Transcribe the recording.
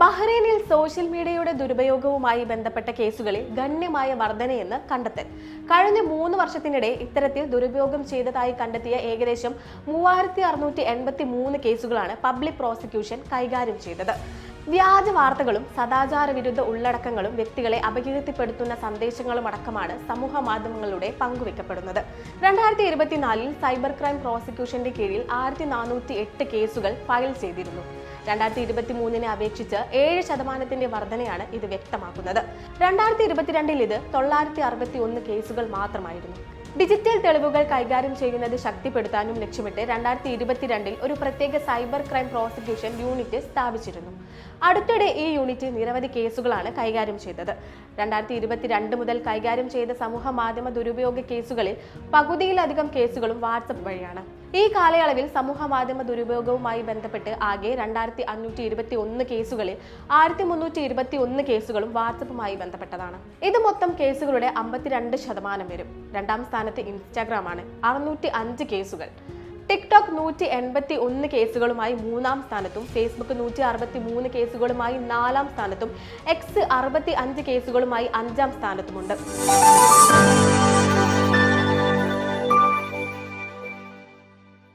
ബഹ്റൈനിൽ social മീഡിയയുടെ ദുരുപയോഗവുമായി ബന്ധപ്പെട്ട കേസുകളിൽ ഗണ്യമായ വർധനയെന്ന് കണ്ടെത്തൽ. കഴിഞ്ഞ മൂന്ന് വർഷത്തിനിടെ ഇത്തരത്തിൽ ദുരുപയോഗം ചെയ്തതായി കണ്ടെത്തിയ ഏകദേശം മൂവായിരത്തി അറുന്നൂറ്റി എൺപത്തി മൂന്ന് കേസുകളാണ് പബ്ലിക് പ്രോസിക്യൂഷൻ കൈകാര്യം ചെയ്തത്. വ്യാജ വാർത്തകളും സദാചാര വിരുദ്ധ ഉള്ളടക്കങ്ങളും വ്യക്തികളെ അപകീർത്തിപ്പെടുത്തുന്ന സന്ദേശങ്ങളും അടക്കമാണ് സമൂഹ മാധ്യമങ്ങളിലൂടെ പങ്കുവെക്കപ്പെടുന്നത്. രണ്ടായിരത്തി ഇരുപത്തിനാലിൽ സൈബർ ക്രൈം പ്രോസിക്യൂഷന്റെ കീഴിൽ ആയിരത്തി നാനൂറ്റി എട്ട് കേസുകൾ ഫയൽ ചെയ്തിരുന്നു. രണ്ടായിരത്തി ഇരുപത്തി മൂന്നിനെ അപേക്ഷിച്ച് ഏഴ് ശതമാനത്തിന്റെ വർധനയാണ് ഇത് വ്യക്തമാക്കുന്നത്. രണ്ടായിരത്തി ഇരുപത്തിരണ്ടിൽ ഇത് തൊള്ളായിരത്തി അറുപത്തി ഒന്ന് കേസുകൾ മാത്രമായിരുന്നു. ഡിജിറ്റൽ തെളിവുകൾ കൈകാര്യം ചെയ്യുന്നത് ശക്തിപ്പെടുത്താനും ലക്ഷ്യമിട്ട് രണ്ടായിരത്തി ഇരുപത്തിരണ്ടിൽ ഒരു പ്രത്യേക സൈബർ ക്രൈം പ്രോസിക്യൂഷൻ യൂണിറ്റ് സ്ഥാപിച്ചിരുന്നു. അടുത്തിടെ ഈ യൂണിറ്റ് നിരവധി കേസുകളാണ് കൈകാര്യം ചെയ്തത്. രണ്ടായിരത്തി ഇരുപത്തിരണ്ട് മുതൽ കൈകാര്യം ചെയ്ത സമൂഹ മാധ്യമ ദുരുപയോഗ കേസുകളിൽ പകുതിയിലധികം കേസുകളും വാട്സപ്പ് വഴിയാണ്. ഈ കാലയളവിൽ സമൂഹ മാധ്യമ ദുരുപയോഗവുമായി ബന്ധപ്പെട്ട് ആകെ രണ്ടായിരത്തി അഞ്ഞൂറ്റി ഇരുപത്തി ഒന്ന് കേസുകളിൽ ആയിരത്തി മുന്നൂറ്റി ഇരുപത്തി ഒന്ന് കേസുകളും വാട്സപ്പുമായി ബന്ധപ്പെട്ടതാണ്. ഇത് മൊത്തം കേസുകളുടെ അമ്പത്തിരണ്ട് ശതമാനം വരും. രണ്ടാം സ്ഥാനത്ത് ഇൻസ്റ്റാഗ്രാമാണ് അറുന്നൂറ്റി അഞ്ച് കേസുകൾ. ടിക്ടോക്ക് നൂറ്റി എൺപത്തി ഒന്ന് കേസുകളുമായി മൂന്നാം സ്ഥാനത്തും ഫേസ്ബുക്ക് നൂറ്റി അറുപത്തി മൂന്ന് കേസുകളുമായി നാലാം സ്ഥാനത്തും എക്സ് അറുപത്തി അഞ്ച് കേസുകളുമായി അഞ്ചാം സ്ഥാനത്തുമുണ്ട്.